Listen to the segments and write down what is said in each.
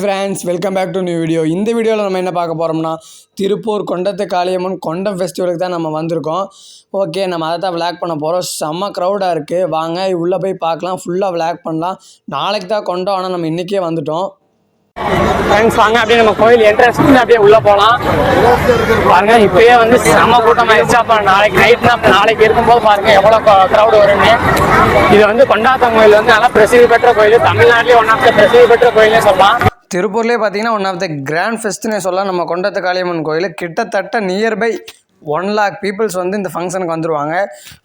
Hi friends welcome back to new video இந்த வீடியோவில் நம்ம என்ன பார்க்க போகிறோம்னா திருப்பூர் கொண்டத்து காளியம்மன் கொண்டம் ஃபெஸ்டிவலுக்கு தான் நம்ம வந்திருக்கோம். ஓகே நம்ம அதை தான் விளாக் பண்ண போகிறோம் செம்ம க்ரௌடாக இருக்குது வாங்க உள்ளே போய் பார்க்கலாம். ஃபுல்லாக விளாக் பண்ணலாம். நாளைக்கு தான் கொண்டோம். ஆனால் நம்ம இன்றைக்கே வந்துட்டோம். ஃப்ரெண்ட்ஸ் வாங்க அப்படியே நம்ம கோயில் என்ட்ரன்ஸ் அப்படியே உள்ளே போகலாம் பாருங்க இப்பயே வந்து செம்ம கூட்டம் ஆயிடுச்சு அப்புறம் நாளைக்கு நைட்னா அப்போ நாளைக்கு இருக்கும்போது பாருங்க எவ்வளோ க்ரௌடு வரும்னு. இது வந்து கொண்டாத்தம் கோயில் வந்து நல்லா பிரசித்தி பெற்ற கோயில். தமிழ்நாட்டிலே ஒன் ஆஃப் த பிரசித்தி பெற்ற கோயில்னு சொல்லலாம். திருப்பூர்லேயே பார்த்தீங்கன்னா ஒன் ஆஃப் த கிராண்ட் ஃபெஸ்ட்னே சொல்லலாம். நம்ம கொண்டத்து காளியம்மன் கோயில். கிட்டத்தட்ட நியர்பை ஒன் லேக் பீப்புள்ஸ் வந்து இந்த ஃபங்க்ஷனுக்கு வந்துடுவாங்க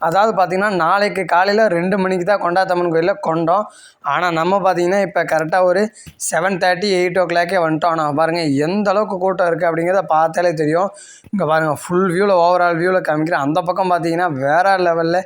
அதாவது பார்த்திங்கன்னா நாளைக்கு காலையில் ரெண்டு மணிக்கு தான் கொண்டாத்தம்மன் கோயிலில் கொண்டோம். ஆனால் நம்ம பார்த்திங்கன்னா இப்போ கரெக்டாக ஒரு செவன் தேர்ட்டி எயிட் ஓ கிளாக்கே வந்துட்டோம். ஆனால் பாருங்கள் எந்த அளவுக்கு கூட்டம் இருக்குது அப்படிங்கிறத பார்த்தாலே தெரியும். இங்கே பாருங்கள் ஃபுல் வியூவில் ஓவரால் வியூவில் காமிக்கிறேன் அந்த பக்கம் பார்த்தீங்கன்னா வேறு லெவலில்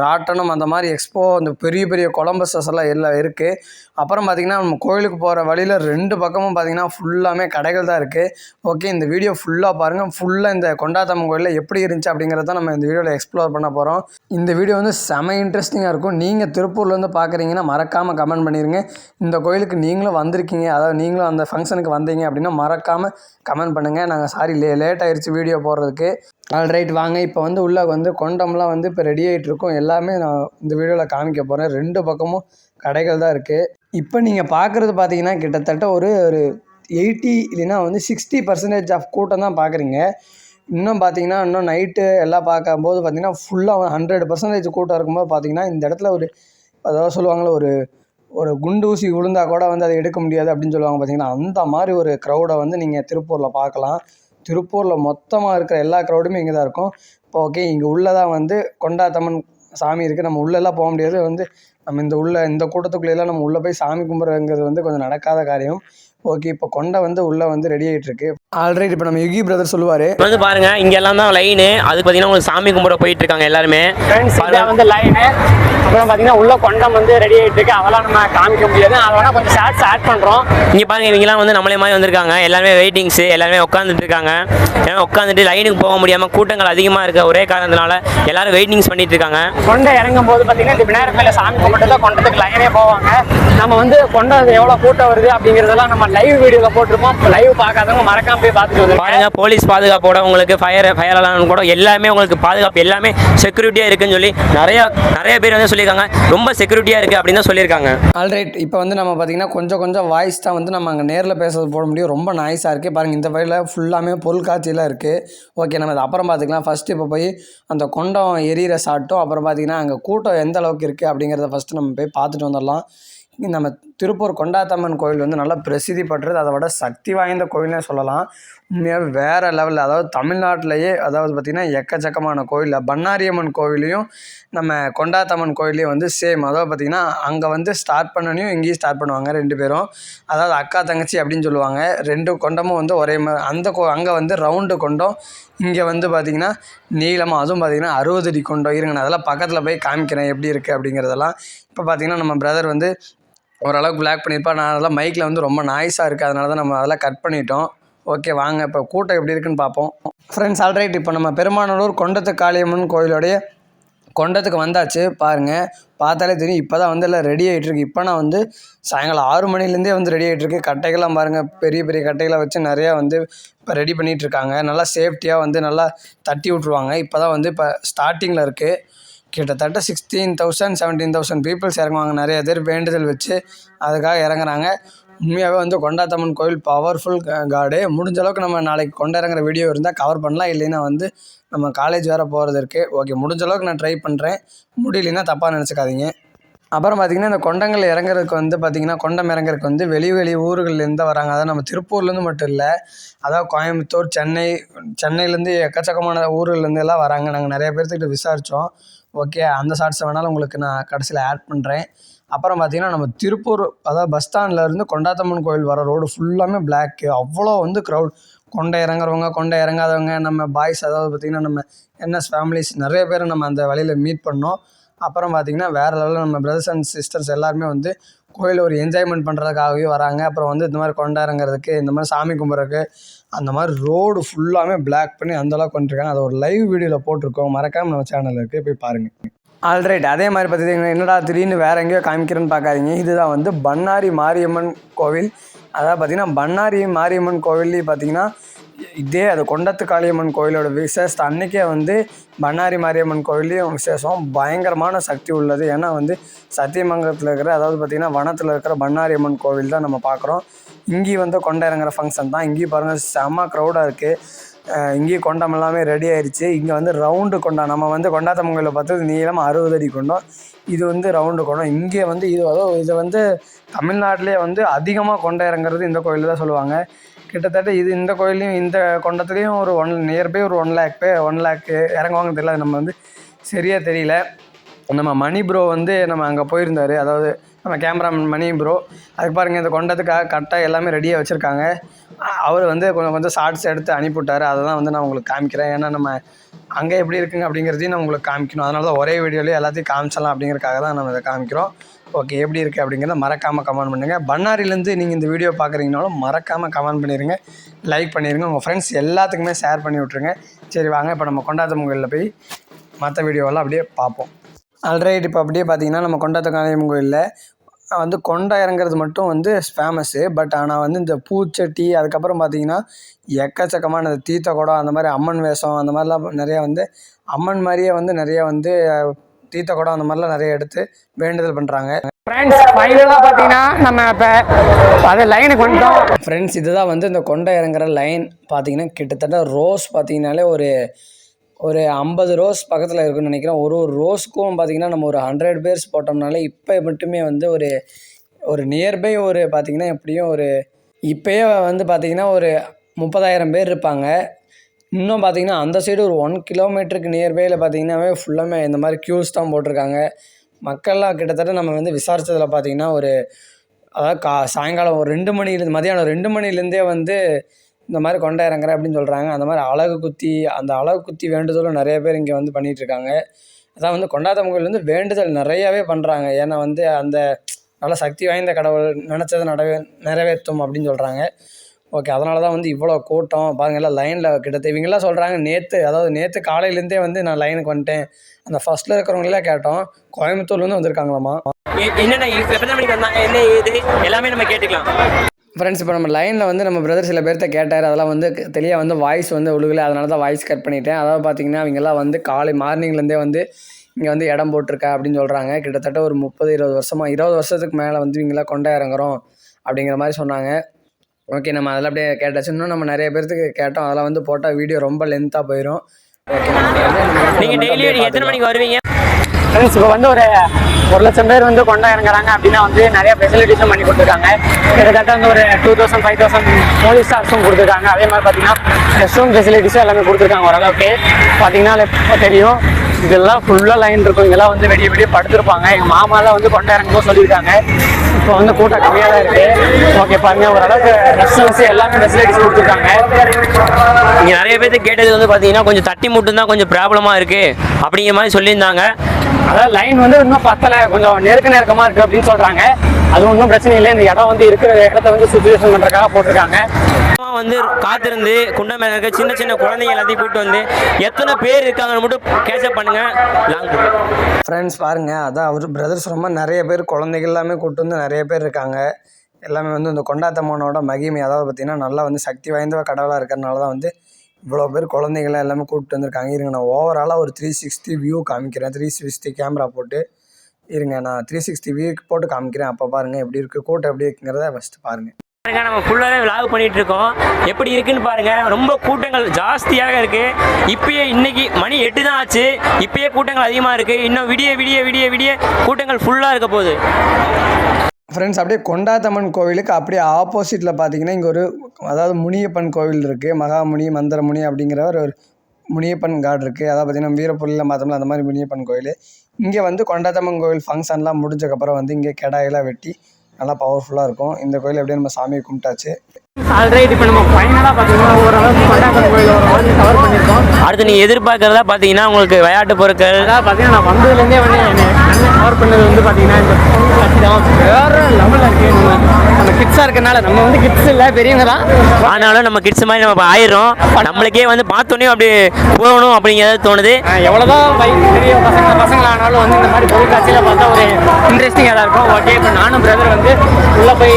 ராட்டனம் அந்த மாதிரி எக்ஸ்போ அந்த பெரிய பெரிய கொலம்பஸஸ் எல்லாம் எல்லாம் இருக்குது அப்புறம் பார்த்திங்கன்னா நம்ம கோயிலுக்கு போகிற வழியில் ரெண்டு பக்கமும் பார்த்திங்கன்னா ஃபுல்லாமே கடைகள் தான் இருக்குது ஓகே இந்த வீடியோ ஃபுல்லாக பாருங்கள் ஃபுல்லாக இந்த கொண்டாத்தம்மன் கோயிலில் எப்படி இருந்துச்சு அப்படிங்கிறத நம்ம இந்த வீடியோவில் எக்ஸ்ப்ளோர் பண்ண போகிறோம் இந்த வீடியோ வந்து செம இன்ட்ரெஸ்டிங்காக இருக்கும். நீங்கள் திருப்பூர்லேருந்து பார்க்குறீங்கன்னா மறக்காமல் கமெண்ட் பண்ணிடுங்க இந்த கோயிலுக்கு நீங்களும் வந்திருக்கீங்க. அதாவது நீங்களும் அந்த ஃபங்க்ஷனுக்கு வந்தீங்க அப்படின்னா மறக்காமல் கமெண்ட் பண்ணுங்கள் நாங்கள் சாரி லே லேட் ஆயிடுச்சு வீடியோ போடுறதுக்கு. ஆல்ரைட் வாங்க. இப்போ வந்து உள்ளே வந்து கொண்டம்லாம் வந்து இப்போ ரெடி ஆகிட்டு இருக்கும். எல்லாமே நான் இந்த வீடியோவில் காமிக்க போகிறேன் ரெண்டு பக்கமும் கடைகள் தான் இருக்குது இப்போ நீங்கள் பார்க்குறது பார்த்தீங்கன்னா கிட்டத்தட்ட ஒரு ஒரு எயிட்டி இல்லைன்னா வந்து சிக்ஸ்டி பர்சன்டேஜ் ஆஃப் கூட்டம் தான் பார்க்குறீங்க இன்னும் பார்த்தீங்கன்னா இன்னும் நைட்டு எல்லாம் பார்க்கும்போது பார்த்தீங்கன்னா ஃபுல்லாக ஹண்ட்ரட் பர்சன்டேஜ் கூட்டம் இருக்கும்போது பார்த்தீங்கன்னா இந்த இடத்துல ஒரு அதாவது சொல்லுவாங்களே ஒரு ஒரு குண்டு ஊசி விழுந்தா கூட வந்து அதை எடுக்க முடியாது அப்படின்னு சொல்லுவாங்க பார்த்தீங்கன்னா அந்த மாதிரி ஒரு க்ரௌடை வந்து நீங்கள் திருப்பூரில் பார்க்கலாம். திருப்பூரில் மொத்தமாக இருக்கிற எல்லா க்ரௌடுமே இங்கே தான் இருக்கும். இப்போ ஓகே இங்கே உள்ளே தான் வந்து கொண்டாத்தம்மன் சாமி இருக்குது நம்ம உள்ளெல்லாம் போக முடியாது. வந்து நம்ம இந்த உள்ள இந்த கூட்டத்துக்குள்ளேலாம் நம்ம உள்ளே போய் சாமி கும்பிட்றங்கிறது வந்து கொஞ்சம் நடக்காத காரியம். ஓகே இப்போ கொண்டை வந்து உள்ளே வந்து ரெடி ஆகிட்டுருக்கு ஆல்ரெடி இப்போ நம்ம யுகி பிரதர் சொல்லுவார். வந்து பாருங்க இங்க எல்லாம் தான் லைனு அதுக்கு பாத்தீங்கன்னா உங்களுக்கு சாமி கும்பிட போயிட்டு இருக்காங்க எல்லாருமே. இதான் வந்து லைனு அப்புறம் பார்த்தீங்கன்னா உள்ள கொண்டம் வந்து ரெடி ஆகிட்டு இருக்கு. அதெல்லாம் நம்ம காமிக்க முடியாது. அதை கொஞ்சம் ஷார்ட்ஸ் ஆட் பண்ணுறோம் இங்க பாருங்க இவங்கலாம் வந்து நம்மளே மாதிரி வந்திருக்காங்க. எல்லாருமே வெயிட்டிங்ஸ் எல்லாருமே உட்காந்துட்டு இருக்காங்க. எல்லாமே உட்காந்துட்டு லைனுக்கு போக முடியாம கூட்டங்கள் அதிகமா இருக்க ஒரே காரணத்தினால எல்லாரும் வெயிட்டிங்ஸ் பண்ணிட்டு இருக்காங்க. கொண்டை இறங்கும் போது பார்த்தீங்கன்னா இந்த விநாயகர் மேலே சாமி கும்பிட்டு தான் கொண்டத்துக்கு லைனே போவாங்க. நம்ம வந்து கொண்டை எவ்வளோ கூட்டம் வருது அப்படிங்கிறதெல்லாம் நம்ம லைவ் வீடியோவில் போட்டிருப்போம். லைவ் பார்க்காதவங்க மறக்காம பாருங்க போலீஸ் பாதுகாப்போட உங்களுக்கு ஃபயர் ஃபயர் அலாம் கூட எல்லாமே உங்களுக்கு பாதுகாப்பு எல்லாமே செக்யூரிட்டியா இருக்குன்னு சொல்லி நிறைய நிறைய பேர் வந்து சொல்லியிருக்காங்க. ரொம்ப செக்யூரிட்டியா இருக்கு அப்படின்னு தான் சொல்லியிருக்காங்க. ஆல்ரைட் இப்போ வந்து நம்ம பார்த்தீங்கன்னா கொஞ்சம் கொஞ்சம் வாய்ஸ் தான் வந்து நம்ம அங்கே நேரில் பேசுறது போட முடியும். ரொம்ப நாய்ஸாக இருக்குது பாருங்கள் இந்த வழியில் ஃபுல்லாமே பொருட்காட்சியெல்லாம் இருக்குது ஓகே நம்ம அதை அப்புறம் பார்த்துக்கலாம். ஃபஸ்ட்டு இப்போ போய் அந்த கொண்டம் எரியிற சாட்டும் அப்புறம் பார்த்தீங்கன்னா அங்கே கூட்டம் எந்த அளவுக்கு இருக்குது அப்படிங்கிறத ஃபஸ்ட்டு நம்ம போய் பார்த்துட்டு வந்துடலாம். நம்ம திருப்பூர் கொண்டாத்தம்மன் கோயில் வந்து நல்லா பிரசித்தி பெற்றது அதை விட சக்தி வாய்ந்த கோயில்னே சொல்லலாம். உண்மையாக வேறு லெவலில் அதாவது தமிழ்நாட்டிலேயே அதாவது பார்த்திங்கன்னா எக்கச்சக்கமான கோயிலில் பண்ணாரியம்மன் கோயிலையும் நம்ம கொண்டாத்தம்மன் கோயிலையும் வந்து சேம் அதாவது பார்த்திங்கன்னா அங்கே வந்து ஸ்டார்ட் பண்ணனையும் இங்கேயும் ஸ்டார்ட் பண்ணுவாங்க ரெண்டு பேரும். அதாவது அக்கா தங்கச்சி அப்படின்னு சொல்லுவாங்க. ரெண்டு கொண்டமும் வந்து ஒரே மாதிரி அந்த கோ அங்கே வந்து ரவுண்டு கொண்டம் இங்கே வந்து பார்த்திங்கன்னா நீளமாக அதுவும் பார்த்திங்கன்னா அறுபது அடி கொண்டம் இருங்க நான் அதெல்லாம் பக்கத்தில் போய் காமிக்கிறேன் எப்படி இருக்குது அப்படிங்கிறதெல்லாம். இப்போ பார்த்திங்கன்னா நம்ம பிரதர் வந்து ஓரளவுக்கு பிளாக் பண்ணியிருப்பா நான் அதெல்லாம் மைக்கில் வந்து ரொம்ப நாய்ஸாக இருக்குது அதனால தான் நம்ம அதெல்லாம் கட் பண்ணிட்டோம். ஓகே வாங்க. இப்போ கூட்டம் எப்படி இருக்குன்னு பார்ப்போம் ஃப்ரெண்ட்ஸ் ஆல்ரைட் இப்போ நம்ம பெருமானூர் கொண்டத்து காளியம்மன் கோயிலுடைய கொண்டத்துக்கு வந்தாச்சு. பாருங்கள் பார்த்தாலே தெரியும். இப்போ தான் வந்து எல்லாம் ரெடி ஆகிட்டுருக்கு இப்போ நான் வந்து சாயங்காலம் ஆறு மணிலேருந்தே வந்து ரெடி ஆகிட்டுருக்கு கட்டைகள்லாம் பாருங்கள் பெரிய பெரிய கட்டைகளை வச்சு நிறையா வந்து இப்போ ரெடி பண்ணிகிட்டு இருக்காங்க நல்லா சேஃப்டியாக வந்து நல்லா தட்டி விட்ருவாங்க இப்போ தான் வந்து இப்போ ஸ்டார்டிங்கில் இருக்குது கிட்டத்தட்ட sixteen thousand seventeen thousand peoples இறங்குவாங்க. நிறைய பேர் வேண்டுதல் வச்சு அதுக்காக இறங்குறாங்க. உண்மையாகவே வந்து கொண்டாத்தம்மன் கோயில் பவர்ஃபுல் காடு. முடிஞ்ச அளவுக்கு நம்ம நாளைக்கு கொண்டு இறங்குற வீடியோ இருந்தால் கவர் பண்ணலாம். இல்லைன்னா வந்து நம்ம காலேஜ் வேறு போகிறது இருக்குது ஓகே முடிஞ்ச அளவுக்கு நான் ட்ரை பண்ணுறேன் முடியலைன்னா தப்பாக நினச்சிக்காதீங்க. அப்புறம் பார்த்திங்கன்னா இந்த கொண்டங்கள் இறங்குறதுக்கு வந்து பார்த்திங்கன்னா கொண்டம் இறங்குறதுக்கு வந்து வெளி வெளி ஊர்கள்லேருந்து வராங்க. அதாவது நம்ம திருப்பூர்லேருந்து மட்டும் இல்லை அதாவது கோயம்புத்தூர் சென்னை சென்னையிலேருந்து எக்கச்சக்கமான ஊர்கள்லேருந்து எல்லாம் வராங்க. நாங்கள் நிறைய பேர்த்துக்கிட்ட விசாரித்தோம் ஓகே அந்த ஷார்ட்ஸை வேணாலும் உங்களுக்கு நான் கடைசியில் ஆட் பண்ணுறேன் அப்புறம் பார்த்திங்கன்னா நம்ம திருப்பூர் அதாவது பஸ் ஸ்டாண்ட்லேருந்து கொண்டாத்தம்மன் கோயில் வர ரோடு ஃபுல்லாமே பிளாக்கு அவ்வளோ வந்து க்ரௌட் கொண்டை இறங்குறவங்க கொண்டை இறங்காதவங்க நம்ம பாய்ஸ் அதாவது பார்த்திங்கன்னா நம்ம என்எஸ் ஃபேமிலிஸ் நிறைய பேர் நம்ம அந்த வழியில் மீட் பண்ணோம். அப்புறம் பார்த்திங்கன்னா வேறு லெவலில் நம்ம பிரதர்ஸ் அண்ட் சிஸ்டர்ஸ் எல்லாருமே வந்து கோயிலில் ஒரு என்ஜாய்மெண்ட் பண்ணுறதுக்காகவே வராங்க. அப்புறம் வந்து இந்த மாதிரி கொண்டாடுங்கிறதுக்கு இந்த மாதிரி சாமி கும்பிட்றதுக்கு அந்த மாதிரி ரோடு ஃபுல்லாமே பிளாக் பண்ணி அந்தளவுக்கு கொண்டுருக்காங்க. அதை ஒரு லைவ் வீடியோவில் போட்டிருக்கோம். மறக்காமல் நம்ம சேனலில் இருக்குது போய் பாருங்கள் ஆல்ரைட் அதே மாதிரி பார்த்தீங்கன்னா என்னடா திடீர்னு வேறு எங்கேயோ காமிக்கிறேன்னு பார்க்காதீங்க இதுதான் வந்து பண்ணாரி மாரியம்மன் கோவில். அதாவது பார்த்தீங்கன்னா பண்ணாரி மாரியம்மன் கோவில்லையும் பார்த்தீங்கன்னா இதே அது கொண்டத்து காளியம்மன் கோயிலோட விசேஷத்தை அன்றைக்கே வந்து பண்ணாரி மாரியம்மன் கோயிலையும் விசேஷம். பயங்கரமான சக்தி உள்ளது. ஏன்னா வந்து சத்தியமங்கலத்தில் இருக்கிற அதாவது பார்த்திங்கன்னா வனத்தில் இருக்கிற பண்ணாரி அம்மன் கோவில் தான் நம்ம பார்க்குறோம் இங்கேயும் வந்து கொண்டை இறங்குற ஃபங்க்ஷன் தான். இங்கேயும் பாருங்கள் செம்ம க்ரௌடாக இருக்குது இங்கேயும் கொண்டம் எல்லாமே ரெடி ஆயிடுச்சு இங்கே வந்து ரவுண்டு கொண்டா நம்ம வந்து கொண்டாத்தமங்கலில் பார்த்தது நீளம் அறுபது அடி கொண்டோம். இது வந்து ரவுண்டு கொண்டோம். இங்கே வந்து இது அதுவும் இது வந்து தமிழ்நாட்டிலே வந்து அதிகமாக கொண்டை இறங்குறது இந்த கோயில் தான் சொல்லுவாங்க. கிட்டத்தட்ட இது இந்த கோயில்லையும் இந்த கொண்டத்துலேயும் ஒரு ஒன் நியர்பை ஒரு ஒன் லேக் பே ஒன் லேக்கு இறங்குவாங்க தெரியல. அது நம்ம வந்து சரியாக தெரியல. நம்ம மணி ப்ரோ வந்து நம்ம அங்கே போயிருந்தார். அதாவது நம்ம கேமராமேன் மணி ப்ரோ அதுக்கு பாருங்கள் இந்த கொண்டத்துக்காக கரெக்டாக எல்லாமே ரெடியாக வச்சுருக்காங்க. அவர் வந்து கொஞ்சம் கொஞ்சம் ஷார்ட்ஸ் எடுத்து அனுப்பிவிட்டார். அதை தான் வந்து நான் உங்களுக்கு காமிக்கிறேன். ஏன்னா நம்ம அங்கே எப்படி இருக்குங்க அப்படிங்கிறதையும் நான் உங்களுக்கு காமிக்கணும். அதனால தான் ஒரே வீடியோலேயே எல்லாத்தையும் காமிச்சலாம் அப்படிங்கிறதுக்காக தான் நம்ம இதை காமிக்கிறோம். ஓகே எப்படி இருக்குது அப்படிங்கிறத மறக்காமல் கமெண்ட் பண்ணுங்கள் பண்ணாரிலேருந்து நீங்கள் இந்த வீடியோ பார்க்குறீங்கனாலும் மறக்காமல் கமெண்ட் பண்ணிடுங்க லைக் பண்ணிடுங்க உங்கள் ஃப்ரெண்ட்ஸ் எல்லாத்துக்குமே ஷேர் பண்ணி விட்ருங்க சரி வாங்க இப்போ நம்ம கொண்டாத்த முகலில் போய் மற்ற வீடியோவெல்லாம் அப்படியே பார்ப்போம். ஆல்ரைட் இப்போ அப்படியே பார்த்தீங்கன்னா நம்ம கொண்டாத்த காளியம்மன் கோயிலில் வந்து கொண்டை இறங்குறது மட்டும் வந்து ஃபேமஸ்ஸு பட் ஆனால் வந்து இந்த பூச்சட்டி அதுக்கப்புறம் பார்த்தீங்கன்னா எக்கச்சக்கமான இந்த தீர்த்த குடம் அந்த மாதிரி அம்மன் வேஷம் அந்த மாதிரிலாம் நிறையா வந்து அம்மன் மாதிரியே வந்து நிறையா வந்து தீர்த்த குடம் அந்த மாதிரிலாம் நிறைய எடுத்து வேண்டுதல் பண்ணுறாங்க ஃப்ரெண்ட்ஸ் ஃபைனலாக பார்த்தீங்கன்னா நம்ம இப்போ அது லைனுக்கு வந்துட்டோம் ஃப்ரெண்ட்ஸ் இதுதான் வந்து இந்த கொண்டை இறங்குற லைன் பார்த்தீங்கன்னா கிட்டத்தட்ட ரோஸ் பார்த்தீங்கனாலே ஒரு ஒரு ஐம்பது ரோஸ் பக்கத்தில் இருக்குன்னு நினைக்கிறேன். ஒரு ஒரு ரோஸ்க்கும் பார்த்தீங்கன்னா நம்ம ஒரு ஹண்ட்ரட் பேர்ஸ் போட்டோம்னாலே இப்போ மட்டுமே வந்து ஒரு ஒரு நியர்பை ஒரு பார்த்தீங்கன்னா எப்படியும் ஒரு இப்போயே வந்து பார்த்தீங்கன்னா ஒரு முப்பதாயிரம் பேர் இருப்பாங்க. இன்னும் பார்த்தீங்கன்னா அந்த சைடு ஒரு ஒன் கிலோமீட்டருக்கு நியர்பையில் பார்த்தீங்கன்னாவே ஃபுல்லாமே இந்த மாதிரி க்யூஸ் தான் போட்டிருக்காங்க. மக்கள்லாம் கிட்டத்தட்ட நம்ம வந்து விசாரித்ததில் பார்த்தீங்கன்னா ஒரு அதாவது கா சாயங்காலம் ஒரு ரெண்டு மணிலேருந்து மதியானம் ரெண்டு மணிலேருந்தே வந்து இந்த மாதிரி கொண்டா இறங்குறேன் அப்படின்னு சொல்கிறாங்க அந்த மாதிரி அழகு குத்தி அந்த அழகு குத்தி வேண்டுதலும் நிறைய பேர் இங்கே வந்து பண்ணிகிட்ருக்காங்க அதான் வந்து கொண்டாட்டம் கோயில் வந்து வேண்டுதல் நிறையாவே பண்ணுறாங்க ஏன்னா வந்து அந்த நல்ல சக்தி வாய்ந்த கடவுள் நினச்சதை நடவே நிறைவேற்றும் அப்படின்னு சொல்கிறாங்க ஓகே அதனால தான் வந்து இவ்வளோ கூட்டம். பாருங்க எல்லாம் லைனில் கிட்டத்தட்ட இவங்கெல்லாம் சொல்கிறாங்க நேற்று அதாவது நேற்று காலையிலேருந்தே வந்து நான் லைனுக்கு வந்துட்டேன். அந்த ஃபஸ்ட்டில் இருக்கிறவங்களெல்லாம் கேட்டோம் கோயம்புத்தூர்லேருந்து வந்திருக்காங்களாமா? எ- என்னென்ன இப்போ எத்தனை மணிக்கு வந்தாங்க என்ன ஏது? எல்லாமே நம்ம கேட்டுக்கலாம். ஃப்ரெண்ட்ஸ் இப்போ நம்ம லைனில் வந்து நம்ம பிரதர் சில பேர்த்த கேட்டார் அதெல்லாம் வந்து தெளிவாக வந்து வாய்ஸ் வந்து ஒழுகலை அதனால தான் வாய்ஸ் கட் பண்ணிட்டேன். அதாவது பார்த்தீங்கன்னா அவங்கெல்லாம் வந்து காலை மார்னிங்லேருந்தே வந்து இங்கே வந்து இடம் போட்டிருக்கா அப்படின்னு சொல்கிறாங்க கிட்டத்தட்ட ஒரு முப்பது இருபது வருஷமாக இருபது வருஷத்துக்கு மேலே வந்து இவங்கெல்லாம் கொண்டா இறங்குறோம் அப்படிங்கிற மாதிரி சொன்னாங்க. ஓகே நம்ம அதெல்லாம் அப்படியே கேட்டாச்சு. இன்னும் நம்ம நிறைய பேர்த்துக்கு கேட்டோம். அதெல்லாம் வந்து போட்டால் வீடியோ ரொம்ப லென்த்தாக போயிடும் ஓகே நீங்கள் டெய்லி எத்தனை மணிக்கு வருவீங்க? ஃப்ரெண்ட்ஸ் இப்போ வந்து ஒரு ஒரு லட்சம் பேர் வந்து கொண்டா இறங்குறாங்க அப்படின்னா வந்து நிறைய ஃபெசிலிட்டிஸும் பண்ணி கொடுத்துருக்காங்க. கிட்டத்தட்ட வந்து ஒரு two thousand five thousand police ஸ்டாஃப்ஸும் கொடுத்துருக்காங்க. அதே மாதிரி பார்த்தீங்கன்னா ரெஸ்ட் ரூம் ஃபெசிலிட்டிஸும் எல்லாமே கொடுத்துருக்காங்க ஓரளவுக்கு. பார்த்தீங்கன்னா தெரியும்? இதெல்லாம் ஃபுல்லாக லைன் இருக்கும். இதெல்லாம் வந்து வெடிய வெடிய படுத்துருப்பாங்க. எங்கள் மாமாலாம் வந்து கொண்டா இறங்கும்போது சொல்லியிருக்காங்க. இப்போ வந்து கூட்டம் கம்மியாக தான் இருக்குது ஓகே பாருங்க. ஓரளவுக்கு ரெஸ்ட் ரூம்ஸ் எல்லாமே ஃபெசிலிட்டிஸ் கொடுத்துருக்காங்க. இங்கே நிறைய பேர்த்து கேட்டது வந்து பார்த்தீங்கன்னா கொஞ்சம் தட்டி மட்டும் தான் கொஞ்சம் ப்ராப்ளமாக இருக்குது அப்படிங்கிற மாதிரி சொல்லியிருந்தாங்க. அதாவது லைன் வந்து இன்னும் பத்தல கொஞ்சம் நெருக்க நெருக்கமா இருக்கு அப்படின்னு சொல்றாங்க. அது ஒன்றும் பிரச்சனை இல்லை. இந்த இடம் வந்து இருக்கிற இடத்த வந்து சுச்சுவேஷன் பண்றதுக்காக போட்டிருக்காங்க. வந்து காத்திருந்து குண்டம் இருக்க சின்ன சின்ன குழந்தைங்க எல்லாத்தையும் கூப்பிட்டு வந்து எத்தனை பேர் இருக்காங்கன்னு மட்டும் கேட்சப் பண்ணுங்க. ஃப்ரெண்ட்ஸ் பாருங்கள் அதான் அவர் பிரதர்ஸ் ரொம்ப நிறைய பேர் குழந்தைகள் எல்லாமே கூப்பிட்டு வந்து நிறைய பேர் இருக்காங்க. எல்லாமே வந்து இந்த கொண்டாத்தம்மனோட மகிமை அதாவது பார்த்திங்கன்னா நல்லா வந்து சக்தி வாய்ந்த கடவுளாக இருக்கிறனால தான் வந்து இவ்வளோ பேர் குழந்தைங்களாம் எல்லாமே கூப்பிட்டு வந்திருக்காங்க. இருங்க நான் ஓவராலாக ஒரு த்ரீ சிக்ஸ்டி வியூ காமிக்கிறேன். த்ரீ சிக்ஸ்டி கேமரா போட்டு இருங்க நான் த்ரீ சிக்ஸ்டி வியூ போட்டு காமிக்கிறேன். அப்போ பாருங்கள் எப்படி இருக்குது கூட்டம் எப்படி இருக்குங்கிறத ஃபஸ்ட்டு பாருங்கள் பாருங்க நம்ம ஃபுல்லாகவே விலாக் பண்ணிட்டு இருக்கோம். எப்படி இருக்குன்னு பாருங்க ரொம்ப கூட்டங்கள் ஜாஸ்தியாக இருக்கு. இப்பயே இன்னைக்கு மணி எட்டு தான் ஆச்சு. இப்பயே கூட்டங்கள் அதிகமாக இருக்கு. இன்னும் விடிய விடிய விடிய விடிய கூட்டங்கள் ஃபுல்லாக இருக்க போகுது. ஃப்ரெண்ட்ஸ் அப்படியே கொண்டாத்தம்மன் கோவிலுக்கு அப்படியே ஆப்போசிட்டில் பார்த்தீங்கன்னா இங்கே ஒரு அதாவது முனியப்பன் கோவில் இருக்குது மகாமுனி மந்திரமுனி அப்படிங்கிற ஒரு முனியப்பன் காடு இருக்குது அதாவது பார்த்திங்கன்னா வீரப்பூரில் பார்த்தோம்ல அந்த மாதிரி முனியப்பன் கோயில். இங்கே வந்து கொண்டாத்தம்மன் கோயில் ஃபங்க்ஷன்லாம் முடிஞ்சக்கப்புறம் வந்து இங்கே கிடாயெல்லாம் வெட்டி நல்லா பவர்ஃபுல்லாக இருக்கும். இந்த கோயில் எப்படியும் நம்ம சாமியை கும்பிட்டாச்சு. ஆல்ரைட் இப்போ நம்ம ஃபைனலாக பார்த்தீங்கன்னா ஓரளவுக்கு கொண்டாட்டம் கோயில் ஓரளவுக்கு கவர் பண்ணியிருக்கோம் அடுத்து நீங்கள் எதிர்பார்க்கறதா பார்த்தீங்கன்னா உங்களுக்கு விளையாட்டு பொருட்கள் பார்த்தீங்கன்னா நான் வந்ததுலேருந்தே வந்து கவர் பண்ணது வந்து பார்த்தீங்கன்னா இந்த காட்சி தான். வேற லெவலில் இருக்கு நம்ம கிட்ஸாக இருக்கனால நம்ம வந்து கிட்ஸ் இல்லை பெரியவங்க தான். ஆனாலும் நம்ம கிட்ஸ் மாதிரி நம்ம ஆயிரும் நம்மளுக்கே வந்து பார்த்தோன்னே அப்படி போகணும் அப்படிங்கிறது தோணுது. பை- பெரிய பசங்க பசங்க ஆனாலும் வந்து இந்த மாதிரி பொருட்காட்சியில் பார்த்தா ஒரு இன்ட்ரெஸ்டிங்காக தான் இருக்கும். ஓகே இப்போ நானும் பிரதர் வந்து உள்ளே போய்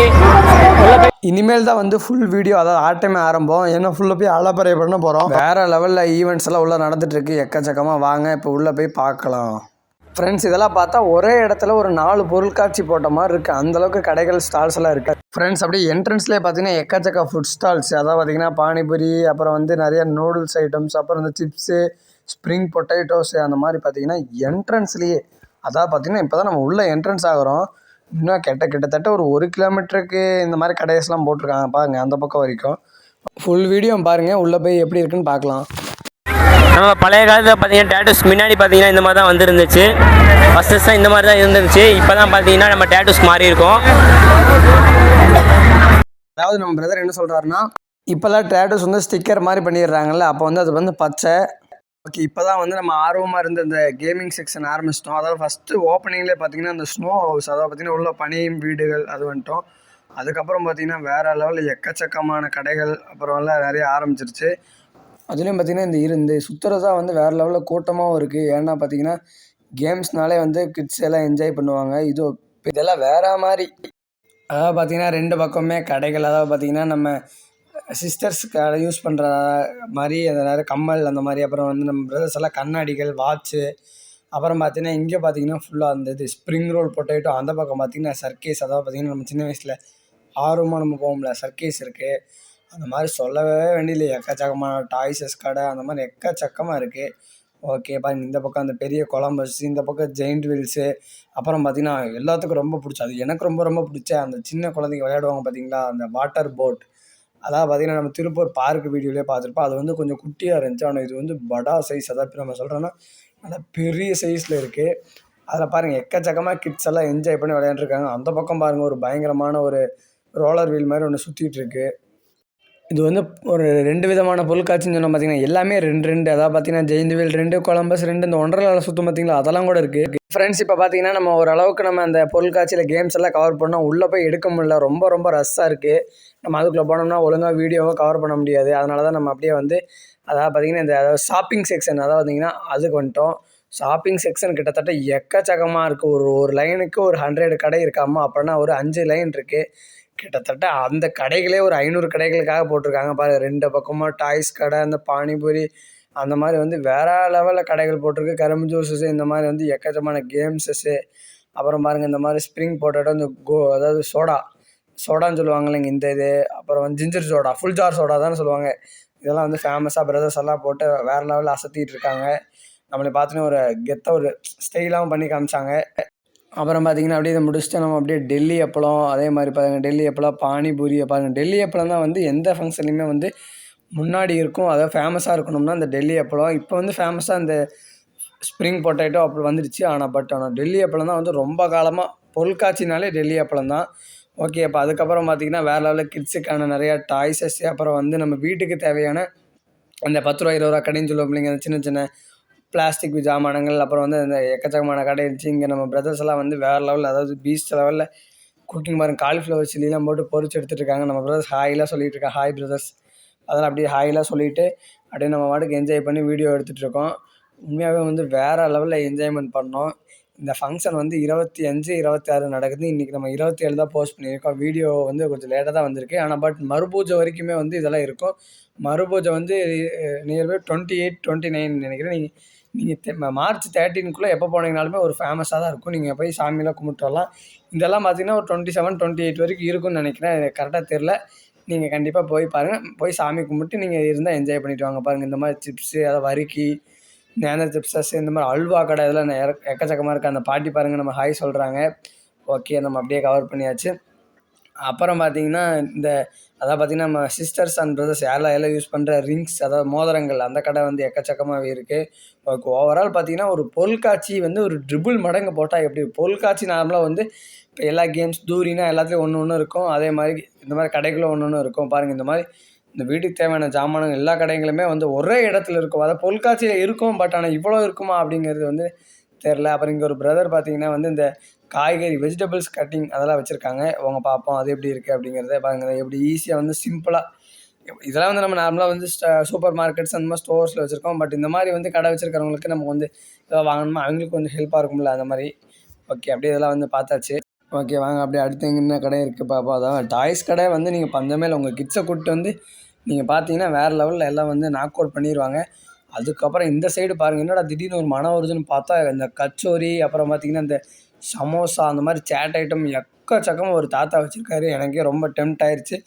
உள்ளே போய் இனிமேல் தான் வந்து ஃபுல் வீடியோ அதாவது ஆட்டமே ஆரம்பம். ஏன்னா ஃபுல்லாக போய் அலப்பறை பண்ண போகிறோம் வேறு லெவலில் ஈவெண்ட்ஸ் எல்லாம் உள்ளே நடந்துட்டுருக்கு எக்கச்சக்கமாக வாங்க இப்போ உள்ளே போய் பார்க்கலாம். ஃப்ரெண்ட்ஸ் இதெல்லாம் பார்த்தா ஒரே இடத்துல ஒரு நாலு பொருட்காட்சி போட்ட மாதிரி இருக்குது அந்தளவுக்கு கடைகள் ஸ்டால்ஸ் எல்லாம் இருக்குது ஃப்ரெண்ட்ஸ் அப்படியே என்ட்ரன்ஸ்லேயே பார்த்தீங்கன்னா எக்கச்சக்க ஃபுட் ஸ்டால்ஸ் அதாவது பார்த்தீங்கன்னா பானிபூரி அப்புறம் வந்து நிறைய நூடுல்ஸ் ஐட்டம்ஸ் அப்புறம் இந்த சிப்ஸு ஸ்ப்ரிங் பொட்டேட்டோஸ் அந்த மாதிரி பார்த்தீங்கன்னா என்ட்ரன்ஸ்லேயே அதாவது பார்த்தீங்கன்னா இப்போ தான் நம்ம உள்ளே என்ட்ரன்ஸ் ஆகிறோம். இன்னும் கிட்ட கிட்டத்தட்ட ஒரு ஒரு கிலோமீட்டருக்கு இந்த மாதிரி கடைஸ்லாம் போட்டிருக்காங்க. பாருங்கள் அந்த பக்கம் வரைக்கும். ஃபுல் வீடியோ பாருங்கள் உள்ளே போய் எப்படி இருக்குன்னு பார்க்கலாம். நம்ம பழைய காலத்தில் பார்த்தீங்கன்னா டேட்டூஸ் முன்னாடி பார்த்தீங்கன்னா இந்த மாதிரி தான் வந்துருந்துச்சு ஃபஸ்ட் தான் இந்த மாதிரி தான் இருந்துச்சு. இப்போ தான் பார்த்தீங்கன்னா நம்ம டேட்டூஸ் மாறி இருக்கோம் அதாவது நம்ம பிரதர் என்ன சொல்கிறாருன்னா இப்போல்லாம் டேட்டூஸ் வந்து ஸ்டிக்கர் மாதிரி பண்ணிடுறாங்கல்ல அப்போ வந்து அது வந்து பச்சை. ஓகே இப்போ தான் வந்து நம்ம ஆர்வமாக இருந்த இந்த கேமிங் செக்ஷன் ஆரம்பிச்சிட்டோம். அதாவது ஃபஸ்ட்டு ஓப்பனிங்லேயே பார்த்தீங்கன்னா அந்த ஸ்னோ ஹவுஸ் அதாவது பார்த்தீங்கன்னா உள்ள பனியும் வீடுகள் அது வந்துட்டோம். அதுக்கப்புறம் பார்த்தீங்கன்னா வேறு லெவலில் எக்கச்சக்கமான கடைகள் அப்புறம் எல்லாம் நிறைய ஆரம்பிச்சிருச்சு. அதுலேயும் பார்த்தீங்கன்னா இந்த இரு இந்த சுற்றுறதா வந்து வேறு லெவலில் கூட்டமாகவும் இருக்குது ஏன்னா பார்த்தீங்கன்னா கேம்ஸ்னாலே வந்து கிட்ஸ் எல்லாம் என்ஜாய் பண்ணுவாங்க. இது இதெல்லாம் வேற மாதிரி. அதாவது பார்த்தீங்கன்னா ரெண்டு பக்கமே கடைகள். அதாவது பார்த்தீங்கன்னா நம்ம சிஸ்டர்ஸ்க்கு யூஸ் பண்ணுற மாதிரி அந்த நேரம் கம்மல் அந்த மாதிரி அப்புறம் வந்து நம்ம பிரதர்ஸ் எல்லாம் கண்ணாடிகள் வாட்ச்சு அப்புறம் பார்த்தீங்கன்னா இங்கே பார்த்தீங்கன்னா ஃபுல்லாக அந்த இது ஸ்ப்ரிங் ரோல் பொட்டேட்டோ அந்த பக்கம் பார்த்தீங்கன்னா சர்க்கேஸ் அதாவது பார்த்தீங்கன்னா நம்ம சின்ன வயசில் ஆர்வமாக நம்ம போகும்ல சர்க்கேஸ் இருக்குது அந்த மாதிரி சொல்லவே வேண்டியதில்லை. எக்கச்சக்கமான டாய்ஸஸ் கடை அந்த மாதிரி எக்கச்சக்கமாக இருக்குது ஓகே பாருங்க இந்த பக்கம் அந்த பெரிய கொலம்பஸ் இந்த பக்கம் ஜெயிண்ட் வீல்ஸு அப்புறம் பார்த்தீங்கன்னா எல்லாத்துக்கும் ரொம்ப பிடிச்ச அது எனக்கு ரொம்ப ரொம்ப பிடிச்ச அந்த சின்ன குழந்தைங்க விளையாடுவாங்க பார்த்தீங்களா அந்த வாட்டர் போட். அதாவது பார்த்திங்கன்னா நம்ம திருப்பூர் பார்க் வீடியோலேயே பார்த்துருப்போம் அது வந்து கொஞ்சம் குட்டியாக இருந்துச்சு. ஆனால் இது வந்து படா சைஸ் அதாவது நம்ம சொல்கிறோன்னா நல்லா பெரிய சைஸில் இருக்குது அதில் பாருங்கள் எக்கச்சக்கமாக கிட்ஸ் எல்லாம் என்ஜாய் பண்ணி விளையாண்டுருக்காங்க. அந்த பக்கம் பாருங்கள் ஒரு பயங்கரமான ஒரு ரோலர் வீல் மாதிரி ஒன்று சுற்றிட்டு இருக்குது இது வந்து ஒரு ரெண்டு விதமான பொருட்காட்சின்னு சொன்னோம் பார்த்தீங்கன்னா எல்லாமே ரெண்டு ரெண்டு. அதாவது பார்த்தீங்கன்னா ஜெயந்தவேல் ரெண்டு கொலம்பஸ் ரெண்டு இந்த ஒன்றரை சுற்றும் பார்த்தீங்களா அதெல்லாம் கூட இருக்குது ஃப்ரெண்ட்ஸ் இப்போ பார்த்தீங்கன்னா நம்ம ஓரளவுக்கு நம்ம அந்த பொருட்காட்சியில் கேம்ஸ் எல்லாம் கவர் பண்ணோம் உள்ளே போய் எடுக்க முடியல. ரொம்ப ரொம்ப ரஷ்ஷாக இருக்குது நம்ம அதுக்குள்ளே போனோம்னா ஒழுங்காக வீடியோவை கவர் பண்ண முடியாது. அதனால தான் நம்ம அப்படியே வந்து அதாவது பார்த்தீங்கன்னா இந்த அதாவது ஷாப்பிங் செக்ஷன் அதாவது பார்த்தீங்கன்னா அதுக்கு வந்துட்டோம். ஷாப்பிங் செக்ஷன் கிட்டத்தட்ட எக்கச்சக்கமாக இருக்குது ஒரு ஒரு லைனுக்கு ஒரு ஹண்ட்ரட் கடை இருக்காமல் அப்படின்னா ஒரு அஞ்சு லைன் இருக்குது கிட்டத்தட்ட அந்த கடைகளே ஒரு ஐநூறு கடைகளுக்காக போட்டிருக்காங்க. பாரு ரெண்டு பக்கமாக டாய்ஸ் கடை அந்த பானிபூரி அந்த மாதிரி வந்து வேற லெவலில் கடைகள் போட்டிருக்கு. கரும்பு ஜூஸஸ்ஸு இந்த மாதிரி வந்து எக்கச்சமான கேம்ஸஸ்ஸு அப்புறம் பாருங்கள் இந்த மாதிரி ஸ்ப்ரிங் பொட்டேட்டோ இந்த கோ அதாவது சோடா சோடான்னு சொல்லுவாங்க இல்லைங்க இந்த இது. அப்புறம் வந்து ginger soda full jar soda தான் சொல்லுவாங்க. இதெல்லாம் வந்து ஃபேமஸாக பிரதர்ஸ் எல்லாம் போட்டு வேறு லெவலில் அசத்திட்டு இருக்காங்க. நம்மளை பார்த்துன்னு ஒரு கெத்த ஒரு ஸ்டைலாகவும் பண்ணி காமிச்சாங்க. அப்புறம் பார்த்தீங்கன்னா அப்படியே இதை முடிச்சுட்டு நம்ம அப்படியே டெல்லி அப்பளம் அதே மாதிரி பாருங்கள் டெல்லி அப்பளம் பானிபூரியை பாருங்கள் டெல்லி அப்பளம் தான் வந்து எந்த ஃபங்க்ஷன்லையுமே வந்து முன்னாடி இருக்கும். அதாவது ஃபேமஸாக இருக்கணும்னா அந்த டெல்லி அப்பளம். இப்போ வந்து ஃபேமஸாக அந்த ஸ்ப்ரிங் பொட்டேட்டோ அப்படி வந்துடுச்சு. ஆனால் பட் ஆனால் டெல்லி அப்பளம் தான் வந்து ரொம்ப காலமாக பொருட்காட்சினாலே டெல்லி அப்பளம் தான். ஓகே அப்போ அதுக்கப்புறம் பார்த்தீங்கன்னா வேறு லெவலில் கிட்ஸுக்கான நிறையா டாய்ஸஸ் அப்புறம் வந்து நம்ம வீட்டுக்கு தேவையான அந்த பத்து ரூபா இருபது ரூபா கடைன்னு சொல்லுவோம் இல்லைங்க அந்த சின்ன சின்ன பிளாஸ்டிக் ஜாமானங்கள் அப்புறம் வந்து இந்த எக்கச்சக்கமான கடை இருந்துச்சு. இங்கே நம்ம பிரதர்ஸ் எல்லாம் வந்து வேறு லெவலில் அதாவது பீஸ்ட் லெவலில் குக்கிங் பாருங்க காலிஃப்ளவர் சில்லிலாம் போட்டு பொரிச்சு எடுத்துகிட்டு இருக்காங்க. நம்ம பிரதர்ஸ் ஹாய்லாம் சொல்லிட்டு இருக்காங்க. ஹாய் பிரதர்ஸ் அதெல்லாம் அப்படியே ஹாய்லாம் சொல்லிவிட்டு அப்படியே நம்ம பாட்டுக்கு என்ஜாய் பண்ணி வீடியோ எடுத்துகிட்டு இருக்கோம். உண்மையாகவே வந்து வேறு லெவலில் என்ஜாய்மெண்ட் பண்ணோம். இந்த ஃபங்க்ஷன் வந்து இருபத்தி அஞ்சு இருபத்தி ஆறு நடக்குது. இன்றைக்கி நம்ம இருபத்தி ஏழு தான் போஸ்ட் பண்ணியிருக்கோம். வீடியோ வந்து கொஞ்சம் லேட்டாக தான் வந்திருக்கு. ஆனால் பட் மறுபூஜை வரைக்குமே வந்து இதெல்லாம் இருக்கும். மறுபூஜை வந்து nearby twenty eight twenty nine நினைக்கிறேன். நீங்கள் நீங்கள் மார்ச் தேர்ட்டீனுக்குள்ளே எப்போ போனீங்கனாலுமே ஒரு ஃபேமஸாக தான் இருக்கும். நீங்கள் போய் சாமியெல்லாம் கும்பிட்டு வரலாம். இதெல்லாம் பார்த்தீங்கன்னா ஒரு டுவெண்ட்டி செவன் டுவெண்ட்டி எயிட் வரைக்கும் இருக்கும்னு நினைக்கிறேன். எனக்கு கரெக்டாக தெரில நீங்கள் கண்டிப்பாக போய் பாருங்கள் போய் சாமி கும்பிட்டு நீங்கள் இருந்தால் என்ஜாய் பண்ணிவிட்டு வாங்க பாருங்கள் இந்த மாதிரி சிப்ஸு அதை வறுக்கி நேந்திர சிப்ஸஸ் இந்த மாதிரி அல்வா கடை இதெல்லாம் எக்கச்சக்கமாக இருக்குது அந்த பாட்டி பாருங்கள் நம்ம ஹாய் சொல்கிறாங்க ஓகே நம்ம அப்படியே கவர் பண்ணியாச்சு. அப்புறம் பார்த்தீங்கன்னா இந்த அதாவது பார்த்தீங்கன்னா நம்ம சிஸ்டர்ஸ் அண்ட் பிரதர்ஸ் யாரெல்லாம் எல்லாம் யூஸ் பண்ணுற ரிங்ஸ் அதாவது மோதிரங்கள் அந்த கடை வந்து எக்கச்சக்கமாகவே இருக்குது ஓவரால் பார்த்தீங்கன்னா ஒரு பொருட்காட்சி வந்து ஒரு ட்ரிபிள் மடங்கு போட்டால் எப்படி? பொருட்காட்சி நார்மலாக வந்து இப்போ எல்லா கேம்ஸ் தூரினா எல்லாத்துலேயும் ஒன்று ஒன்று இருக்கும். அதே மாதிரி இந்த மாதிரி கடைகளும் ஒன்று ஒன்று இருக்கும். பாருங்கள் இந்த மாதிரி இந்த வீட்டுக்கு தேவையான ஜாமானங்கள் எல்லா கடைகளுமே வந்து ஒரே இடத்துல இருக்கும். அதாவது பொருட்காட்சியில் இருக்கும் பட் ஆனால் இவ்வளோ இருக்குமா அப்படிங்கிறது வந்து தெரில அப்புறம் இங்கே ஒரு பிரதர் பார்த்தீங்கன்னா வந்து இந்த காய்கறி வெஜிடபிள்ஸ் கட்டிங் அதெல்லாம் வச்சுருக்காங்க. அவங்க பார்ப்போம் அது எப்படி இருக்குது அப்படிங்கிறத பாருங்க. எப்படி ஈஸியாக வந்து சிம்பிளாக இதெல்லாம் வந்து நம்ம நார்மலாக வந்து சூப்பர் மார்க்கெட்ஸ் அந்த மாதிரி ஸ்டோர்ஸில் வச்சுருக்கோம். பட் இந்த மாதிரி வந்து கடை வச்சுருக்கிறவங்களுக்கு நமக்கு வந்து ஏதாவது வாங்கணுமா? அவங்களுக்கு கொஞ்சம் ஹெல்ப்பாக இருக்கும்ல அந்த மாதிரி. ஓகே அப்படியே இதெல்லாம் வந்து பார்த்தாச்சு. ஓகே வாங்க அப்படியே அடுத்து என்ன கடை இருக்குது பார்ப்போம் அதான் டாய்ஸ் கடை வந்து நீங்கள் பந்தமேல உங்கள் கிட்ஸை கூப்பிட்டு வந்து நீங்கள் பார்த்தீங்கன்னா வேறு லெவலில் எல்லாம் வந்து நாக் அவுட் பண்ணிடுவாங்க அதுக்கப்புறம் இந்த சைடு பாருங்கள் என்னடா திடீர்னு ஒரு மனம் வருதுன்னு பார்த்தா இந்த கச்சோரி அப்புறம் பார்த்தீங்கன்னா இந்த சமோசா அந்த மாதிரி சேட் ஐட்டம் எக்கச்சக்கமாக ஒரு தாத்தா வச்சுருக்காரு. எனக்கே ரொம்ப டெம்ட் ஆயிடுச்சு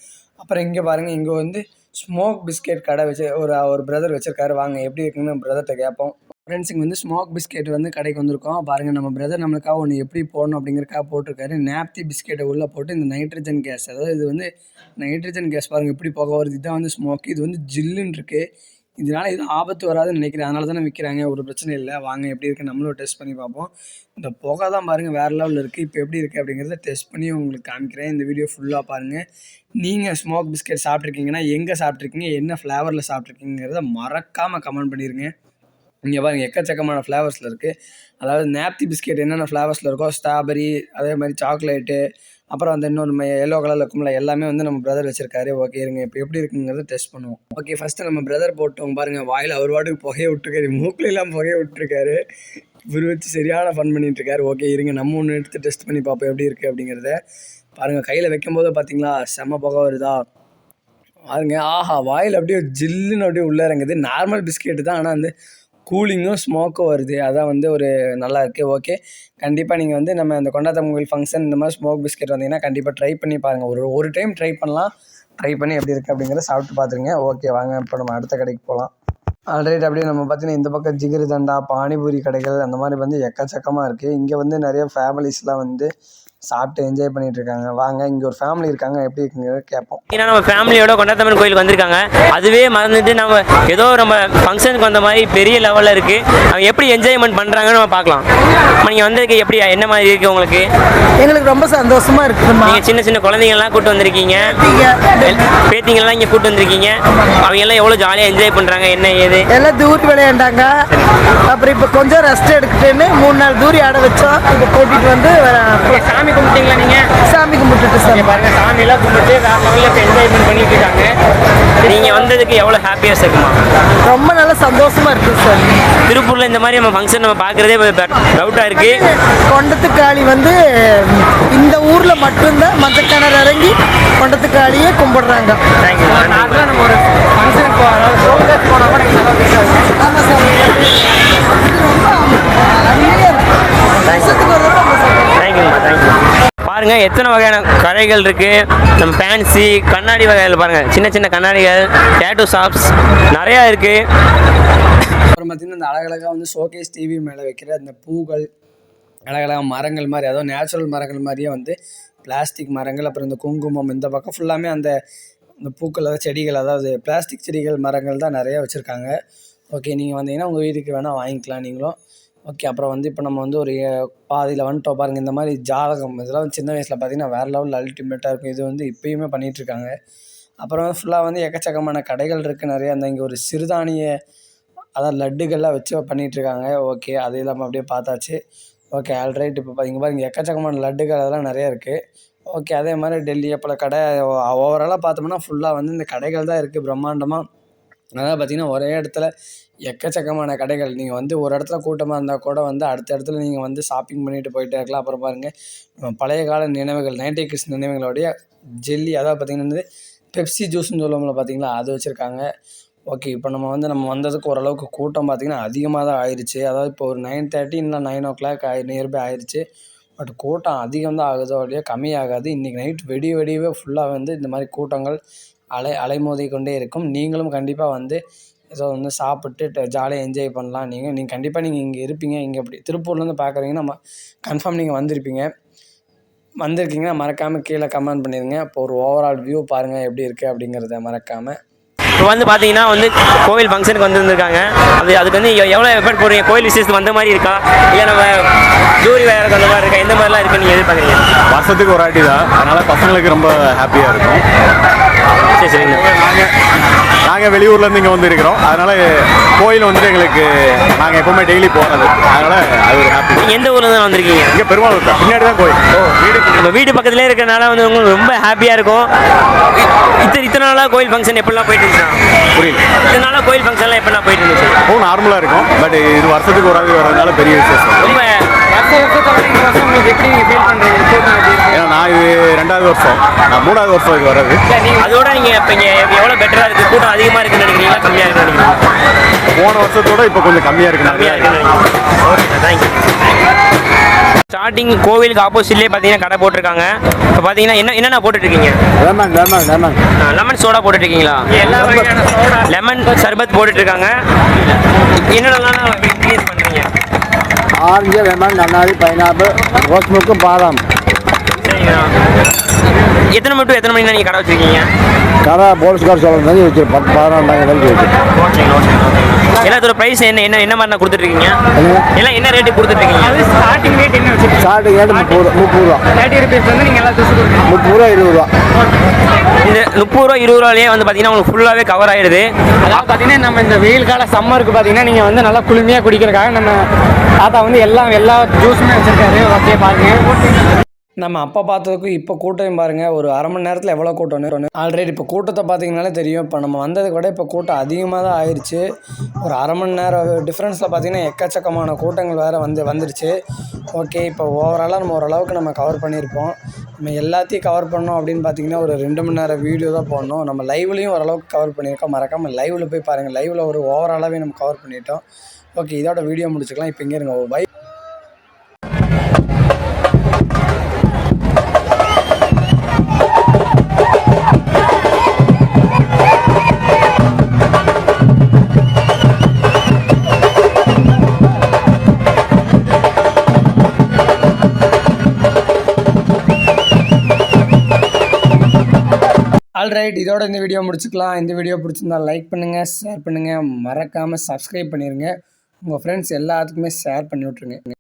அப்புறம் இங்கே பாருங்கள் இங்கே வந்து ஸ்மோக் பிஸ்கெட் கடை வச்சு ஒரு ஒரு பிரதர் வச்சுருக்காரு. வாங்க எப்படி இருக்குன்னு பிரதர்கிட்ட கேட்போம். ஃப்ரெண்ட்ஸுங்க வந்து ஸ்மோக் பிஸ்கெட் வந்து கடைக்கு வந்திருக்கோம். பாருங்கள் நம்ம பிரதர் நம்மளுக்காக ஒன்று எப்படி போடணும் அப்படிங்கிறக்காக போட்டிருக்காரு. நேப்தி பிஸ்கெட்டை உள்ளே போட்டு இந்த நைட்ரஜன் கேஸ் அதாவது இது வந்து நைட்ரஜன் கேஸ் பாருங்கள் எப்படி போக வருது இதுதான் வந்து ஸ்மோக் இது வந்து ஜில்லுன்னு இருக்குது இதனால் எதுவும் ஆபத்து வராதுன்னு நினைக்கிறேன். அதனால தானே விற்கிறாங்க ஒரு பிரச்சனை இல்லை. வாங்க எப்படி இருக்குது நம்மளும் டெஸ்ட் பண்ணி பார்ப்போம். இந்த புகை தான் பாருங்கள் வேறு லெவலில் இருக்குது இப்போ எப்படி இருக்குது அப்படிங்கிறத டெஸ்ட் பண்ணி உங்களுக்கு காமிக்கிறேன். இந்த வீடியோ ஃபுல்லாக பாருங்கள் நீங்கள் ஸ்மோக் பிஸ்கெட் சாப்பிட்ருக்கீங்கன்னா எங்கே சாப்பிட்ருக்கீங்க என்ன ஃப்ளேவரில் சாப்பிட்ருக்கீங்கிறத மறக்காமல் கமெண்ட் பண்ணிடுங்க இங்கே பாருங்கள் எக்கச்சக்கமான ஃப்ளேவர்ஸில் இருக்குது அதாவது நேப்தி பிஸ்கெட் என்னென்ன ஃப்ளேவர்ஸில் இருக்கோ ஸ்ட்ராபெரி அதே மாதிரி சாக்லேட்டு அப்புறம் அந்த இன்னொரு எல்லோ கலரில் இருக்கும்ல எல்லாமே வந்து நம்ம பிரதர் வச்சிருக்காரு. ஓகே இருங்க இப்போ எப்படி இருக்குங்கிறத டெஸ்ட் பண்ணுவோம். ஓகே ஃபஸ்ட்டு நம்ம பிரதர் போட்டோம் பாருங்கள் வாயில் அவர் பாட்டுக்கு புகையை விட்டுருக்காரு. மூக்கில் எல்லாம் புகைய விட்டுருக்காரு. இவர் வச்சு சரியான ஃபன் பண்ணிட்டு இருக்காரு. ஓகே இருங்க நம்ம ஒன்று எடுத்து டெஸ்ட் பண்ணி பார்ப்போம் எப்படி இருக்குது அப்படிங்கிறத. பாருங்கள் கையில் வைக்கும்போது பார்த்தீங்களா செம்ம புகை வருதா? பாருங்க ஆஹா வாயில் அப்படியே ஜில்லுன்னு அப்படியே உள்ளே இறங்குது. நார்மல் பிஸ்கெட்டு தான் ஆனால் வந்து கூலிங்கும் ஸ்மோக்கும் வருது. அதான் வந்து ஒரு நல்லா இருக்குது ஓகே கண்டிப்பாக நீங்கள் வந்து நம்ம இந்த கொண்டாட்டம் கோயில் ஃபங்க்ஷன் இந்த மாதிரி ஸ்மோக் பிஸ்கெட் வந்தீங்கன்னா கண்டிப்பாக ட்ரை பண்ணி பாருங்கள் ஒரு ஒரு டைம் ட்ரை பண்ணலாம். ட்ரை பண்ணி எப்படி இருக்குது அப்படிங்கிறத சாப்பிட்டு பார்த்துருங்க ஓகே வாங்க இப்போ நம்ம அடுத்த கடைக்கு போகலாம் ஆல்ரெடி அப்படியே நம்ம பார்த்தீங்கன்னா இந்த பக்கம் ஜிகிரி தண்டா பானிபூரி கடைகள் அந்த மாதிரி வந்து எக்கச்சக்கமாக இருக்குது இங்கே வந்து நிறைய ஃபேமிலிஸ்லாம் வந்து சாப்பிட்டு என்ஜாய் பண்ணிட்டு இருக்காங்க வாங்க இங்கே ஒரு ஃபேமிலி இருக்காங்க. எப்படி இருக்குங்கிறத கேட்போம். ஏன்னா நம்ம ஃபேமிலியோட கொண்டாத்தம்மன் கோயிலுக்கு வந்திருக்காங்க. அதுவே மறந்துட்டு நம்ம ஏதோ நம்ம ஃபங்க்ஷனுக்கு வந்த மாதிரி பெரிய லெவலில் இருக்குது அவங்க எப்படி என்ஜாய்மெண்ட் பண்ணுறாங்கன்னு நம்ம பார்க்கலாம். நீங்கள் வந்ததுக்கு எப்படி என்ன மாதிரி இருக்குது உங்களுக்கு? எங்களுக்கு ரொம்ப சந்தோஷமா இருக்குதும்மா நீங்கள் சின்ன சின்ன குழந்தைங்கள்லாம் கூட்டு வந்திருக்கீங்க. பேத்திங்கெல்லாம் இங்கே கூட்டு வந்திருக்கீங்க. அவங்க எல்லாம் எவ்வளோ ஜாலியாக என்ஜாய் பண்ணுறாங்க என்ன ஏது? எல்லாம் தூரி விளையாண்டாங்க. அப்புறம் இப்போ கொஞ்சம் ரெஸ்ட் எடுத்துட்டுன்னு மூணு நாள் தூரி ஆட வச்சோம். இப்போ கூட்டிட்டு வந்து சாமி கும்பிட்டீங்களா நீங்கள் சாமி கும்பிட்டுட்டு சார் பாருங்க சாமியெல்லாம் கும்பிட்டு வேற லெவலில் இப்போ என்ஜாய்மெண்ட் பண்ணிட்டு இருக்காங்க நீங்கள் வந்ததுக்கு எவ்வளோ ஹாப்பியாக இருக்குமா? ரொம்ப நல்லா சந்தோஷமா இருக்கு சார். திருப்பூரில் இந்த மாதிரி நம்ம ஃபங்க்ஷன் நம்ம பார்க்குறதே டவுட்டாக இருக்குது கொண்டத்து காளி வந்து இந்த ஊர்ல மட்டும்தான் மஞ்சக்கிணறு இறங்கி கொண்டத்து காளியே கும்பிடுறாங்க தேங்க்யூ நம்ம ஒரு கூட நீங்கள் ஆமா சார். ரொம்ப பாருங்கள் எத்தனை வகையான கடைகள் இருக்குது நம்ம ஃபேன்சி கண்ணாடி வகைகள் பாருங்கள் சின்ன சின்ன கண்ணாடிகள் டேட்டூ ஷாப்ஸ் நிறையா இருக்குது அப்புறம் பார்த்திங்கன்னா இந்த அழகழகாக வந்து ஷோகேஸ் டிவி மேலே வைக்கிற அந்த பூக்கள் அழகழகாக மரங்கள் மாதிரி அதாவது நேச்சுரல் மரங்கள் மாதிரியே வந்து பிளாஸ்டிக் மரங்கள் அப்புறம் இந்த குங்குமம் இந்த பக்கம் ஃபுல்லாமே அந்த இந்த பூக்கள் அதாவது செடிகள் அதாவது பிளாஸ்டிக் செடிகள் மரங்கள் தான் நிறையா வச்சுருக்காங்க. ஓகே நீங்கள் வந்தீங்கன்னா உங்கள் வீட்டுக்கு வேணால் வாங்கிக்கலாம் நீங்களும். ஓகே அப்புறம் வந்து இப்போ நம்ம வந்து ஒரு பாதியில் வந்துட்டோம் பாருங்கள் இந்த மாதிரி ஜாதகம் இதெல்லாம் சின்ன வயசில் பார்த்தீங்கன்னா வேறு லெவலில் அல்டிமேட்டாக இருக்கும். இது வந்து இப்போயுமே பண்ணிகிட்ருக்காங்க அப்புறம் ஃபுல்லாக வந்து எக்கச்சக்கமான கடைகள் இருக்குது நிறைய. அந்த இங்கே ஒரு சிறுதானிய அதான் லட்டுகள்லாம் வச்சு பண்ணிகிட்ருக்காங்க ஓகே அது இல்லாமல் அப்படியே பார்த்தாச்சு. ஓகே ஆல்ரைட் இப்போ இங்கே பாருங்கள் எக்கச்சக்கமான லட்டுகள் அதெல்லாம் நிறையா இருக்குது ஓகே அதே மாதிரி டெல்லி அப்பள கடை ஓவராலாக பார்த்தோம்னா ஃபுல்லாக வந்து இந்த கடைகள் தான் இருக்குது பிரம்மாண்டமாக அதாவது பார்த்தீங்கன்னா ஒரே இடத்துல எக்கச்சக்கமான கடைகள். நீங்கள் வந்து ஒரு இடத்துல கூட்டமாக இருந்தால் கூட வந்து அடுத்த இடத்துல நீங்கள் வந்து ஷாப்பிங் பண்ணிட்டு போயிட்டே இருக்கலாம். அப்புறம் பாருங்கள் பழைய கால நினைவுகள் நைன்டி கிட்ஸ் நினைவுகளுடைய ஜெல்லி அதாவது பார்த்தீங்கன்னா பெப்சி ஜூஸ்னு சொல்லுவோம்ல பார்த்தீங்களா? அது வச்சுருக்காங்க. ஓகே இப்போ நம்ம வந்து நம்ம வந்ததுக்கு ஓரளவுக்கு கூட்டம் பார்த்திங்கன்னா அதிகமாக தான் ஆயிடுச்சு அதாவது இப்போ ஒரு நைன் தேர்ட்டி இல்லை நைன் ஓ கிளாக் ஆயி நியர்பை ஆயிடுச்சு பட் கூட்டம் அதிகம் தான் ஆகுதோ. இல்லையோ கம்மியாகாது. இன்றைக்கி நைட் வெடி வெடியவே ஃபுல்லாக வந்து இந்த மாதிரி கூட்டங்கள் அலை அலைமோதி கொண்டே இருக்கும். நீங்களும் கண்டிப்பாக வந்து ஏதோ வந்து சாப்பிட்டு ஜாலியாக என்ஜாய் பண்ணலாம். நீங்கள் நீங்கள் கண்டிப்பாக நீங்கள் இங்கே இருப்பீங்க. இங்கே இப்படி திருப்பூர்லேருந்து பார்க்குறீங்கன்னா நம்ம கன்ஃபார்ம் நீங்கள் வந்திருப்பீங்க. வந்திருக்கீங்கன்னா மறக்காமல் கீழே கமெண்ட் பண்ணிடுங்க இப்போ ஒரு ஓவரால் வியூ பாருங்கள் எப்படி இருக்குது அப்படிங்கிறத மறக்காமல் இப்போ வந்து பார்த்தீங்கன்னா வந்து கோவில் ஃபங்க்ஷனுக்கு வந்துருந்துருக்காங்க. அது அதுக்கு வந்து எவ்வளோ எஃபர்ட் போடுறீங்க? கோவில் விசேஷத்துக்கு வந்த மாதிரி இருக்கா? இல்லை நம்ம ஜூரி வேறு அந்த மாதிரி இருக்கா? எந்த மாதிரிலாம் இருக்குன்னு நீங்கள் எதிர்பார்க்குறீங்க? வருஷத்துக்கு ஒரு வாட்டி தான் அதனால பசங்களுக்கு ரொம்ப ஹாப்பியாக இருக்கும். சரி சரிங்க. நாங்கள் நாங்கள் வெளியூர்லேருந்து இங்கே வந்து இருக்கிறோம் அதனால கோயில் வந்துட்டு எங்களுக்கு நாங்கள் எப்பவுமே டெய்லி போகிறது அதனால அது ஒரு ஹாப்பி எந்த ஊரில் தான் வந்திருக்கீங்க? இங்கே பெருமாள் தான். பின்னாடி தான் கோயில். வீடு நம்ம வீட்டு பக்கத்துலேயே இருக்கறனால வந்து உங்களுக்கு ரொம்ப ஹாப்பியாக இருக்கும். இத்தனை இத்தனை நாளாக கோயில் ஃபங்க்ஷன் எப்படிலாம் போயிட்டு இருந்துச்சா? புரியல. இத்தனை நாளாக கோயில் ஃபங்க்ஷன்லாம் எப்படிலாம் போயிட்டு இருந்துச்சு? இப்போவும் நார்மலாக இருக்கும். பட் இது வருஷத்துக்கு ஒரு வாட்டி வர்றதுனால பெரிய விசேஷம். ரொம்ப வருஷ வருஷத்தோட இந்த வருஷம் உங்களுக்கு எப்படி நீங்கள் ஃபீல் பண்ணுறீங்க கூட்டம் எப்படி இருக்கு ஏன்னா நான் இது ரெண்டாவது வருஷம். நான் மூணாவது வருஷம் இது வர்றது. அதோட நீங்கள் இப்போ இங்கே எவ்வளோ பெட்டராக இருக்குது கூட்டம் அதிகமாக இருக்குன்னு நினைக்கிறீங்களா? கம்மியாக இருக்குன்னு நினைக்கிறீங்களா? போன வருஷத்தோட இப்போ கொஞ்சம் கம்மியாக இருக்கு கம்மியாக இருக்குன்னு ஓகே தேங்க்யூ ஸ்டார்டிங் கோவிலுக்கு ஆப்போசிட்லேயே பார்த்தீங்கன்னா கடை போட்டிருக்காங்க. இப்போ பார்த்தீங்கன்னா என்ன என்னென்ன போட்டுட்ருக்கீங்க? Lemon lemon lemon lemon soda போட்டுட்ருக்கீங்களா? எல்லா வகையான சோடா லெமன் சர்பத் போட்டுட்ருக்காங்க. என்னென்னலாம் இன்க்ரீஸ் பண்ணுறீங்க ஆரஞ்சு லெமன் நன்னாரி பைனாப்பிள் ரோஸ்முக்கு பாதாம். சரிங்களா? எத்தனை மணி to எத்தனை மணி நீங்கள் கடை வச்சுருக்கீங்க? கடை போலீஸ்கார் சொல்கிற மாதிரி வச்சு பத்து பதினொன்றாங்க வரைக்கும் வச்சு. ஓகேங்க ஓகே எல்லாத்தோட ப்ரைஸ் என்ன என்ன என்ன மாதிரி கொடுத்துட்ருக்கீங்க? எல்லாம் என்ன ரேட்டு கொடுத்துட்ருக்கீங்க? அது ஸ்டார்டிங் ரேட் என்ன வச்சுருக்கீங்க? ஸ்டார்டிங் ரேட்டு முப்பது ரூபா முப்பது ரூபா. தேர்ட்டி ருபீஸ் வந்து நீங்கள் கொடுங்க. முப்பது ரூபா இருபது ரூபா. இந்த முப்பது ரூபா இருபது ரூபாலேயே வந்து பார்த்தீங்கன்னா உங்களுக்கு ஃபுல்லாகவே கவர் ஆயிடுது. அதாவது பார்த்தீங்கன்னா நம்ம இந்த வெயில் கால சம்மருக்கு பார்த்தீங்கன்னா நீங்கள் வந்து நல்லா குளுமையாக குடிக்கிறதுக்காக நம்ம தாத்தா வந்து எல்லாம் எல்லா ஜூஸுமே வச்சுருக்காரு. ஓகே பாருங்க. நம்ம அப்போ பார்த்ததுக்கும் இப்போ கூட்டம் பாருங்கள் ஒரு அரை மணி நேரத்தில் எவ்வளோ கூட்டம்னு ஆல்ரெடி இப்போ கூட்டத்தை பார்த்தீங்கனாலே தெரியும். இப்போ நம்ம வந்ததை விட இப்போ கூட்டம் அதிகமாக தான் ஆயிடுச்சு ஒரு அரை மணி நேரம் டிஃப்ரென்ஸில் பார்த்தீங்கன்னா எக்கச்சக்கமான கூட்டங்கள் வேறு வந்து வந்துருச்சு. ஓகே இப்போ ஓவராலாக நம்ம ஓரளவுக்கு நம்ம கவர் பண்ணியிருப்போம். நம்ம எல்லாத்தையும் கவர் பண்ணோம் அப்படின்னு பார்த்தீங்கன்னா ஒரு ரெண்டு மணி நேரம் வீடியோ தான் போடணும். நம்ம லைவ்லேயும் ஓரளவுக்கு கவர் பண்ணியிருக்கோம். மறக்காமல் லைவில் போய் பாருங்கள் லைவில் ஒரு ஓவராலாகவே நம்ம கவர் பண்ணிட்டோம். ஓகே இதோட வீடியோ முடிச்சுக்கலாம். இப்போ இங்கே இருங்க. பை ரைட் இதோட இந்த வீடியோ முடிச்சுக்கலாம். இந்த வீடியோ பிடிச்சிருந்தா லைக் பண்ணுங்கள் ஷேர் பண்ணுங்கள் மறக்காமல் சப்ஸ்கிரைப் பண்ணிடுங்க உங்கள் ஃப்ரெண்ட்ஸ் எல்லாத்துக்குமே ஷேர் பண்ணி விட்ருங்க